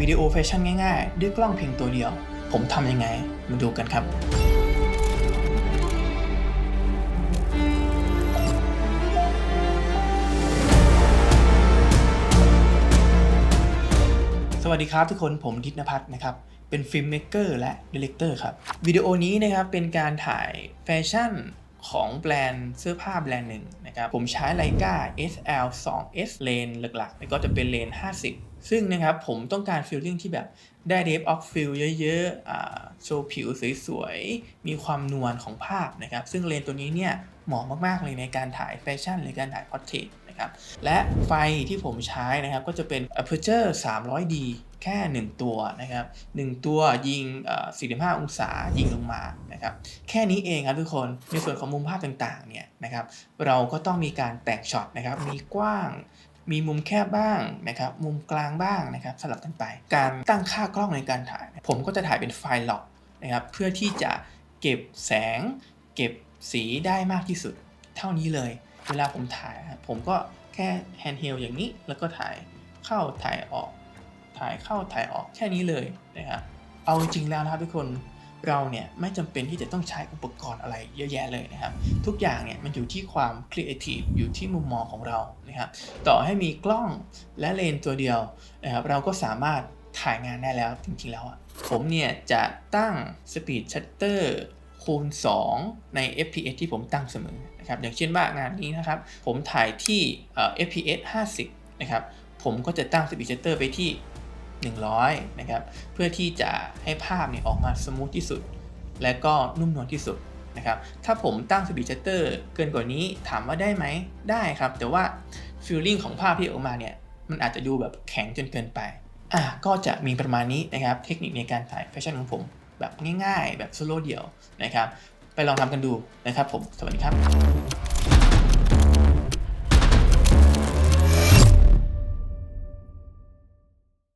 วิดีโอแฟชั่นง่ายๆ ด้วยกล้องเพียงตัวเดียว ผมทำยังไง มาดูกันครับสวัสดีครับทุกคนผมดิษนภัทรนะครับ เป็นฟิล์มเมกเกอร์และดีเลกเตอร์ครับ วิดีโอนี้นะครับเป็นการถ่ายแฟชั่นของแบรนด์เสื้อผ้าแบรนด์หนึ่งนะครับ ผมใช้ไลกา SL 2 S เลนหลักๆ แล้วก็จะเป็นเลน 50 ซึ่งนะครับผมต้องการฟิลลิ่งที่แบบได้เดฟออฟฟิลเยอะๆโชว์ผิวสวยๆ มีความนวลของภาพนะครับ ซึ่งเลนตัวนี้เนี่ยเหมาะมากๆเลยในการถ่ายแฟชั่นหรือการถ่ายพอร์เทรตนะครับ และไฟที่ผมใช้นะครับก็จะเป็น aperture 300D แค่ 1 ตัวนะครับ 1 ตัวยิงเอ่อ45 องศายิงลงมานะครับ แค่นี้เองครับทุกคน ในส่วนของมุมภาพต่างๆ เนี่ยนะครับ เราก็ต้องมีการแต่งช็อตนะครับ มีกว้าง มีมุมแคบบ้างนะครับมุมกลางบ้างนะครับสลับกันไป การตั้งค่ากล้องในการถ่าย ผมก็จะถ่ายเป็นไฟล์ล็อกนะครับเพื่อที่จะเก็บแสง เก็บสีได้มากที่สุด เท่านี้เลย เวลาผมถ่าย ผมก็แค่แฮนด์เฮลอย่างนี้ แล้วก็ถ่ายเข้าถ่ายออก ถ่ายเข้าถ่ายออกแค่นี้เลยนะครับเอาจริงแล้วนะครับทุกคน เราเนี่ยไม่จำเป็นที่จะต้องใช้อุปกรณ์อะไรเยอะแยะเลยนะครับ ทุกอย่างเนี่ยมันอยู่ที่ความครีเอทีฟอยู่ที่มุมมองของเรานะครับ ต่อให้มีกล้องและเลนส์ตัวเดียวนะครับเราก็สามารถถ่ายงานได้แล้วจริงๆแล้วอะผมเนี่ยจะตั้ง Speed Shutter คูณ 2 ใน FPS ที่ผมตั้งเสมอนะครับอย่างเช่นว่างานนี้นะครับ ผมถ่ายที่ FPS 50 นะครับ ผมก็จะตั้ง Speed Shutter ไปที่ 100 นะครับ เพื่อที่จะให้ภาพเนี่ยออกมาสมูทที่สุด และก็นุ่มนวลที่สุดนะครับ ถ้าผมตั้ง Speed Shutter เกินกว่านี้ถามว่าได้ไหม ได้ครับ แต่ว่า feeling ของภาพที่ออกมาเนี่ย มันอาจจะดูแบบแข็งจนเกินไป อะ ก็จะมีประมาณนี้นะครับ เทคนิคในการถ่ายแฟชั่นของผม แบบง่ายๆ แบบโซโล่เดี่ยวนะครับ ไปลองทำกันดูนะครับผม สวัสดีครับ